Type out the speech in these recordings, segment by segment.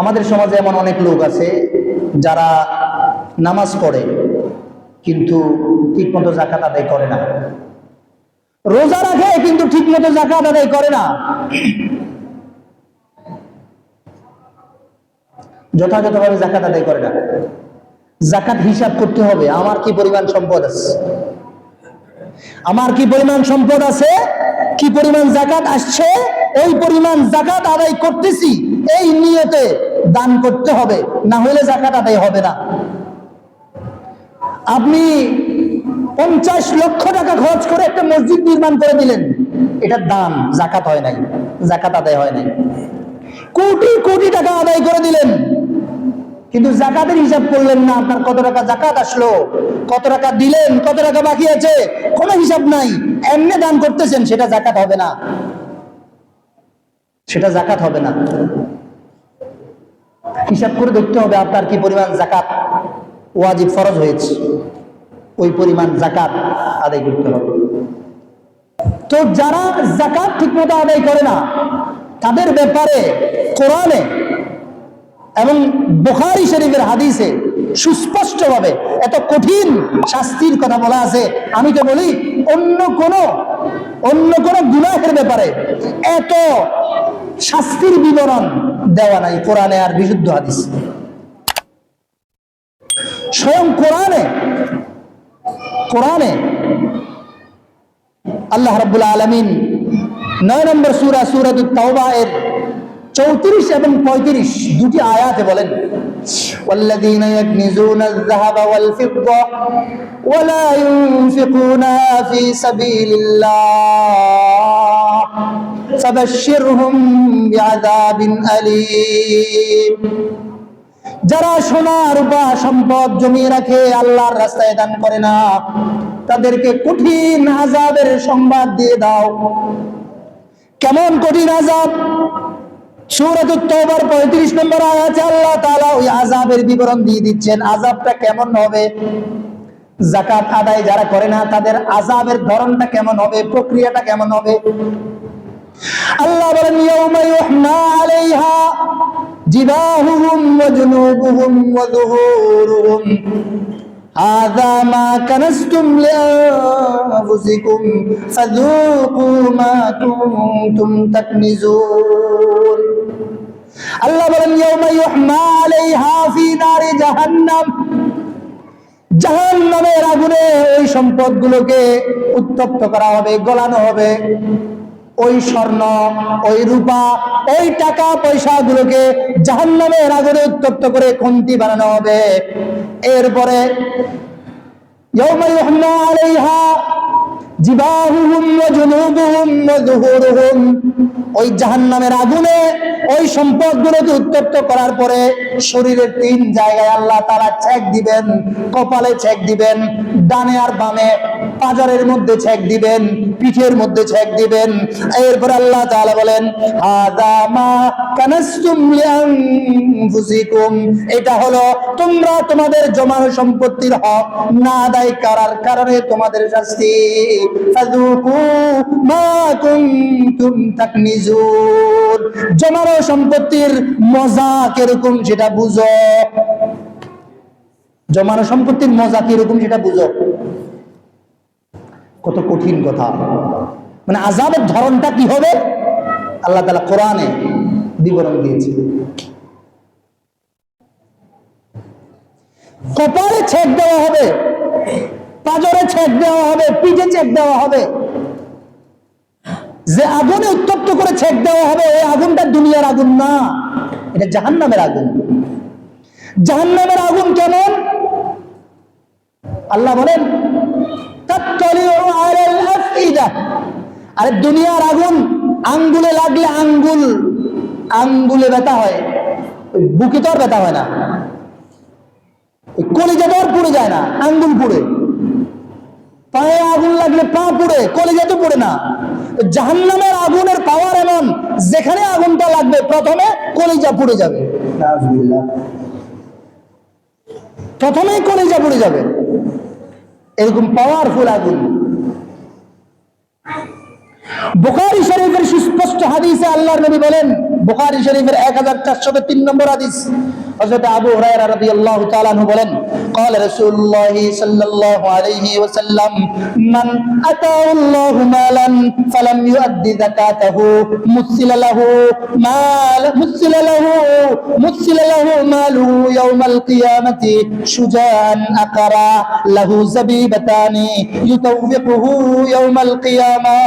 আমাদের সমাজে এমন অনেক লোক আছে যারা নামাজ পড়ে, কিন্তু ঠিকমতো জাকাত আদায় করে না। রোজা রাখে, কিন্তু ঠিকমতো জাকাত আদায় করে না। যথাযথভাবে জাকাত আদায় করে না। জাকাত হিসাব করতে হবে, আমার কি পরিমাণ সম্পদ আছে? আমার কি পরিমাণ সম্পদ আছে? কি পরিমাণ জাকাত আসছে? এই পরিমাণ জাকাত আদায় করতেছি, এই নিয়তে। দান করতে হবে, না হলে জাকাত আদায় হবে না। আপনি পঞ্চাশ লক্ষ টাকা খরচ করে একটা মসজিদ নির্মাণ করে দিলেন, এটা দান জাকাত হয় নাই জাকাত আদায় হয় নাই। কোটি কোটি টাকা আদায় করে দিলেন, কিন্তু জাকাতের হিসাব করলেন না, আপনার কত টাকা জাকাত আসলো, কত টাকা দিলেন, কত টাকা বাকি আছে, কোনো হিসাব নাই, এমনি দান করতেছেন, সেটা জাকাত হবে না। সেটা জাকাত হবে না। হিসাব করে দেখতে হবে আপনার কি পরিমাণ জাকাত ওয়াজিব ফরজ হয়েছে। ওই পরিমাণ জাকাত আদায় করতে হবে। তো যারা জাকাত ঠিকমতো আদায় করে না, তাদের ব্যাপারে কোরআনে এবং বুখারি শরীফের হাদিসে সুস্পষ্টভাবে এত কঠিন শাস্তির কথা বলা আছে। আমি তো বলি, অন্য কোন অন্য কোন গুনাহের ব্যাপারে এত শাস্তির বিবরণ দেওয়া নাই কোরআনে আর বিশুদ্ধ হাদিস স্বয়ং কোরআনে কোরআনে আল্লাহ রাব্বুল আলামিন নয় নম্বর সূরা সূরাতুত তাওবা এর চৌত্রিশ এবং পঁয়ত্রিশ দুটি আয়াতে বলেন والذين يكنزون الذهب والفضة ولا ينفقونها في سبيل الله فبشرهم بعذاب أليم যারা সোনা রূপা সম্পদ জমিয়ে রাখে, আল্লাহর রাস্তায় দান করে না, তাদেরকে কঠিন আজাবের সংবাদ দিয়ে দাও। কেমন কঠিন আজাব সূরাত তওবার 35 নম্বর আয়াতে আল্লাহ তাআলা ওই আযাবের বিবরণ দিয়ে দিচ্ছেন কেমন হবে? যারা করে না, তাদের আযাবের ধরনটা কেমন হবে? প্রক্রিয়াটা কেমন হবে? আল্লাহ বলেন ইয়াউমা ইউহমা আলাইহা জিবাহুহুম ওয়া জুনুবুহুম ওয়া যুহুরুহুম هذا ما كنستم لأنفسكم فذوقوا ما كنتم تكنزون আল্লাহ বলেন ইয়াউমা ইউহমা আলাইহা ফি নারি জাহান্নাম জাহান্নামের আগুনে ওই সম্পদগুলোকে উত্তপ্ত করা হবে গলানো হবে ওই স্বর্ণ, ওই রূপা ওই টাকা পয়সা পয়সাগুলোকে জাহান্নামে রাগরে উত্তপ্ত করে খুন্তি বানানো হবে। এরপরে ওই জাহান্নামের আগুনে ওই সম্পদগুলোকে উত্তপ্ত করার পরে শরীরের তিন জায়গায় আল্লাহ তারা ছেক দিবেন, কপালে ছেক দিবেন, ডানে আর বামে পাজারের মধ্যে ছেক দিবেন, পিঠের মধ্যে ছেক দিবেন। এরপর আল্লাহ বলেন এটা হলো, তোমরা তোমাদের জমানো সম্পত্তির হক না আদায় করার কারণে তোমাদের শাস্তি। ফাযুকু জমানো সম্পত্তির মজা কীরকম সেটা বুঝো। জমানো সম্পত্তির মজা কীরকম সেটা বুঝো। কত কঠিন কথা। মানে আজাবের ধরনটা কি হবে? আল্লাহ তালা কোরআনে বিবরণ দিয়েছে। কপালে ছেক দেওয়া হবে, পাজরে ছেক দেওয়া হবে, পিঠে ছেক দেওয়া হবে। যে আগুনে উত্তপ্ত করে ছেক দেওয়া হবে, ওই আগুনটা দুনিয়ার আগুন না, এটা জাহান্নামের আগুন। জাহান্নামের আগুন কেমন? আল্লাহ বলেন আরে দুনিয়ার আগুন আঙ্গুলে লাগলে আঙ্গুল আঙ্গুলে ব্যথা হয়। বুকে তো আর ব্যথা হয় না। কলিজা তো আর পুড়ে যায় না আঙ্গুল পুড়ে। পায়ে আগুন লাগলে পা পুড়ে কলিজা তো পুড়ে না। জাহান্নামের আগুনের পাওয়ার এমন যেখানে আগুনটা লাগবে প্রথমে কলিজা পুড়ে যাবে। প্রথমেই কলিজা পুড়ে যাবে। এরকম পাওয়ারফুল আগুন। বুখারী শরীফের সুস্পষ্ট হাদিসে আল্লাহর নবী বলেন, বুখারী শরীফের 1403 নম্বর হাদিস হযরত আবু হুরায়রা রাদিয়াল্লাহু তাআলা আনহু বলেন قال رسول الله صلى الله عليه وسلم من اتاه الله مالا فلم يؤد زكاته مثل له مال مثل له مثل له ماله يوم القيامة شجاعا أقرا له زبيبتان يطوقه يوم القيامة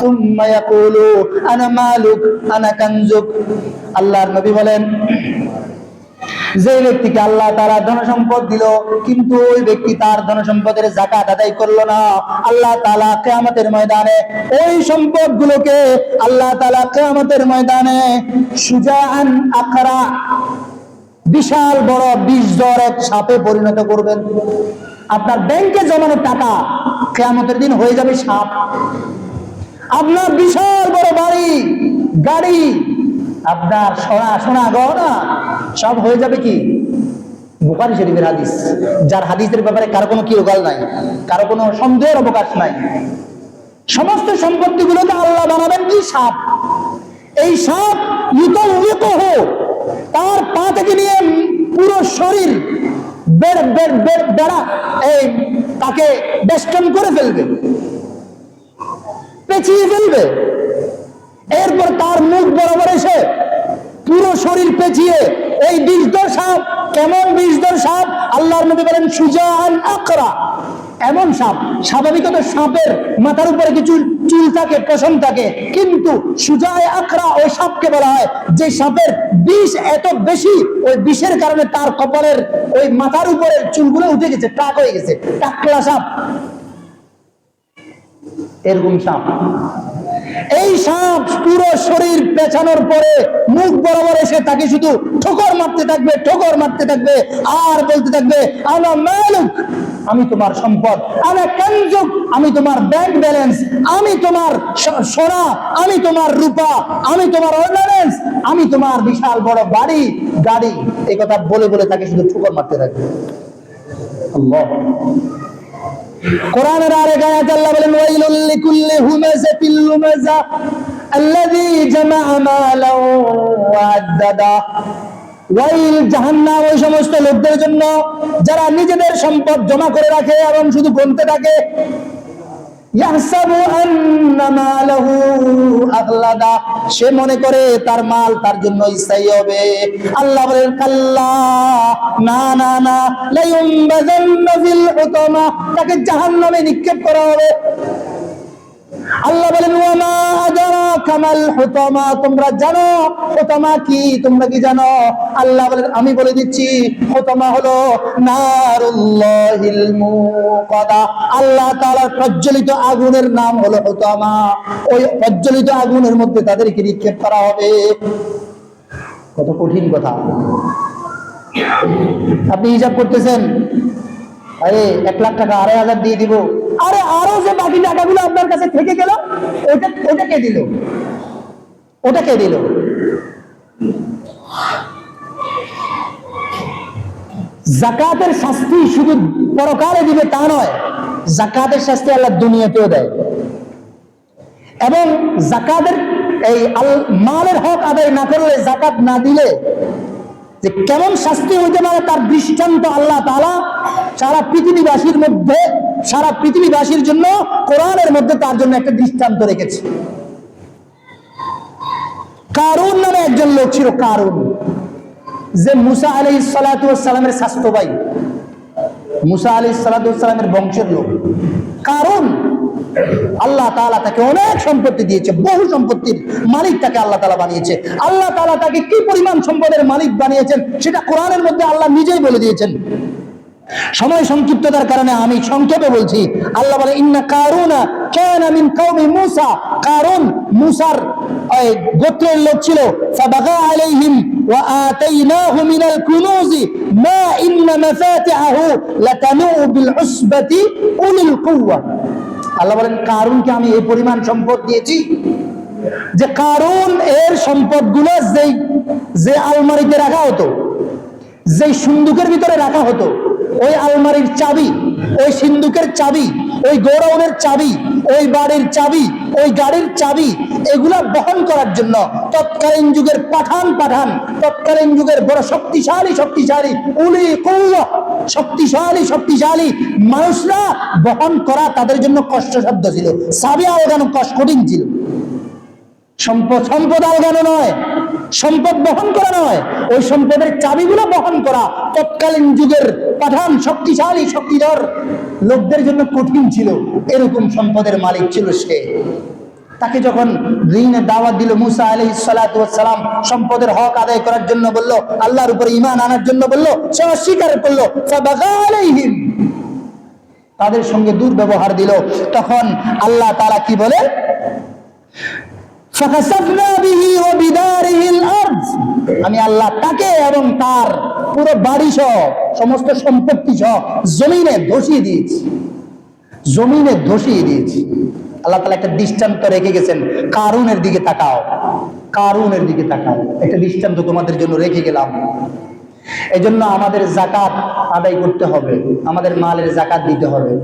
ثم يقول أنا مالك أنا كنزك الله النبي বলেন যে ব্যক্তিকে আল্লাহ তারা ধন সম্পদ দিল, কিন্তু ওই ব্যক্তি তার ধন সম্পদের জাকাত আদায় করল না। আল্লাহ তালা কেয়ামতের ময়দানে ওই সম্পদ গুলোকে আল্লাহ তালা কেয়ামতের ময়দানে সুজান আখরা, বিশাল বড় বিষ জ্বর এক সাপে পরিণত করবেন। আপনার ব্যাংকে জমানো টাকা কেয়ামতের দিন হয়ে যাবে সাপ। আপনার বিশাল বড় বাড়ি, গাড়ি আপনার সোনা সোনা গহনা সব হয়ে যাবে কি? বুখারি শরীফের হাদিস। যার হাদিসের ব্যাপারে কারও কোনো কিরকাল নাই, কারও কোনো সন্দেহের অবকাশ নাই। সমস্ত সম্পত্তি সম্পত্তিগুলোকে আল্লাহ বানাবেন কি? সাপ। এই সাপ ইউতহ তার পা থেকে নিয়ে পুরো শরীর বেড়া, এই তাকে বেষ্টন করে ফেলবে। পেঁচিয়ে ফেলবে। এরপর তার মুখ বরাবর এসে পুরো শরীর পেঁচিয়ে এই বিষধর সাপ, কেমন বিষধর সাপ? আল্লাহর নবী বলেন, সুজান আকরা। এমন সাপ, স্বাভাবিকত সাপের মাথার উপরে কিছু চুল থাকে, পশম থাকে, কিন্তু সুজায় আখরা ওই সাপকে বলা হয়, যে সাপের বিষ এত বেশি, ওই বিষের কারণে তার কপালের ওই মাথার উপরে চুলগুলো উঠে গেছে টাক হয়ে গেছে, টাকলা সাপ। এরকম সাপ। এই সাপ পুরো শরীর পেছানোর পরে মুখ বরাবর এসে তাকে শুধু ঠোকর মারতে থাকবে, ঠোকর মারতে থাকবে, আর বলতে থাকবে আমি তোমার সম্পদ আমি তোমার ব্যাংক ব্যালেন্স আমি তোমার সোনা, আমি তোমার রূপা, আমি তোমার অর্নামেন্টস আমি তোমার বিশাল বড় বাড়ি। গাড়ি, এই কথা বলে বলে তাকে শুধু ঠোকর মারতে থাকবে। কোরআনের আরেক আয়াত আল্লাহ বলেন, ওয়াইলুল লিকুল্লি হুমাযাতিল লুমাযা আল্লাযী জামা মালা ওয়া আদ্দাদা। ওয়াইল জাহান্নাম, ওই সমস্ত লোকদের জন্য যারা নিজেদের সম্পদ জমা করে রাখে এবং শুধু গুনতে থাকে সে মনে করে তার মাল তার জন্য স্থায়ী হবে। আল্লাহ বলেন, কাল্লা, না না না। তাকে জাহান্নামে নিক্ষেপ করা হবে। আল্লাহ বলেন, ওয়ামা আদরাকা মাল হুতামা। তোমরা জানো, হুতামা কি? তোমরা কি জানো? আল্লাহ বলেন, আমি বলে দিচ্ছি, হুতামা হলো নারুল্লাহিল মুকাদা। আল্লাহ তাআলার প্রজ্বলিত আগুনের নাম হলো হুতামা। ওই প্রজ্বলিত আগুনের মধ্যে তাদেরকে নিক্ষেপ করা হবে। কত কঠিন কথা। আপনি হিসাব করতেছেন? আরে, এক লাখ টাকা, আড়াই হাজার দিয়ে দিব। আরে, আরও যে বাকি টাকাগুলো আপনার কাছে থেকে গেল ওটা ওটা কে দিল? ওটা কে দিল? জাকাতের শাস্তি শুধু পরকালে দিবে তা নয়, জাকাতের শাস্তি আল্লাহ দুনিয়াতেও দেয়। এবং জাকাতের এই মালের হক আদায় না করলে, জাকাত না দিলে যে কেমন শাস্তি হইতে পারে তার দৃষ্টান্ত আল্লাহ তাআলা সারা পৃথিবীবাসীর মধ্যে, সারা পৃথিবীবাসীর জন্য কোরআনের মধ্যে তার জন্য একটা দৃষ্টান্ত রেখেছে। কারুন নামে একজন লোক ছিল কারুন, যে মুসা আলাই সালামের স্বাস্থ্য ভাই। মুসা আলী সালামের বংশের লোক। কারণ আল্লাহ তাআলা তাকে অনেক সম্পত্তি দিয়েছে, বহু সম্পত্তির মালিক তাকে আল্লাহ তাআলা বানিয়েছে। আল্লাহ তাআলা তাকে কি পরিমাণ সম্পদের মালিক বানিয়েছেন সেটা কোরআনের মধ্যে আল্লাহ নিজেই বলে দিয়েছেন। সময় সংক্ষিপ্ততার কারণে আমি সংক্ষেপে বলছি, আল্লাহ বলে, ইন্না কারুনা কানা মিন কওমি মূসা। কারুন মূসার গোত্রের লোক ছিল, ফাবাগা আলাইহিম ওয়া আতাইনাহু মিনাল কুনুজি, মা ইন্না মাফাতিহাহু লাতানু বিল উসবাতি উলিল কুওয়া। আল্লাহ বলেন, কারুনকে আমি এই পরিমাণ সম্পদ দিয়েছি? যে কারুন এর সম্পদগুলো যেই, যে আলমারিতে রাখা হতো, যেই সিন্ধুকের ভিতরে রাখা হতো, ওই আলমারির চাবি, ওই সিন্ধুকের চাবি, ওই গৌরবের চাবি, ওই বাড়ির চাবি ওই গাড়ির চাবি এগুলা বহন করার জন্য তৎকালীন যুগের পাঠান পাঠান, তৎকালীন যুগের বড় শক্তিশালী শক্তিশালী, উলি কৌল শক্তিশালী শক্তিশালী মানুষরা বহন করা তাদের জন্য কষ্টসাধ্য ছিল। সাবিয়া আওগানো কষ্ট কঠিন ছিল। সম্পদ সম্পদ আলগানো নয়, সম্পদ বহন করা নয়। ওই সম্পদের চাবিগুলো বহন করা, তৎকালীন যুগের পাঠান শক্তিশালী শক্তিধর লোকদের জন্য কঠিন ছিল। এরকম সম্পদের মালিক ছিল সে। তাকে যখন ঋণের দাওয়াত দিল মুসা আলহ সালাম, সম্পদের হক আদায় করার জন্য বলল, আল্লাহর উপরে ইমান আনার জন্য বলল, সে অস্বীকার করল তাদের সঙ্গে দুর্ব্যবহার দিল। তখন আল্লাহ তারা কি বলে? আমি আল্লাহ তাকে এবং তার পুরো বাড়ি সহ, সমস্ত সম্পত্তি সহ জমিনে ধসিয়ে দিয়েছি। জমিনে ধসিয়ে দিয়েছি। আল্লাহ তালা একটা দৃষ্টান্ত রেখে গেছেন, কারুনের দিকে তাকাও। কারুনের দিকে তাকাও। একটা দৃষ্টান্ত তোমাদের জন্য রেখে গেলাম। এই জন্য আমাদের জাকাত আদায় করতে হবে। আমাদের মালের জাকাত দিতে হবে।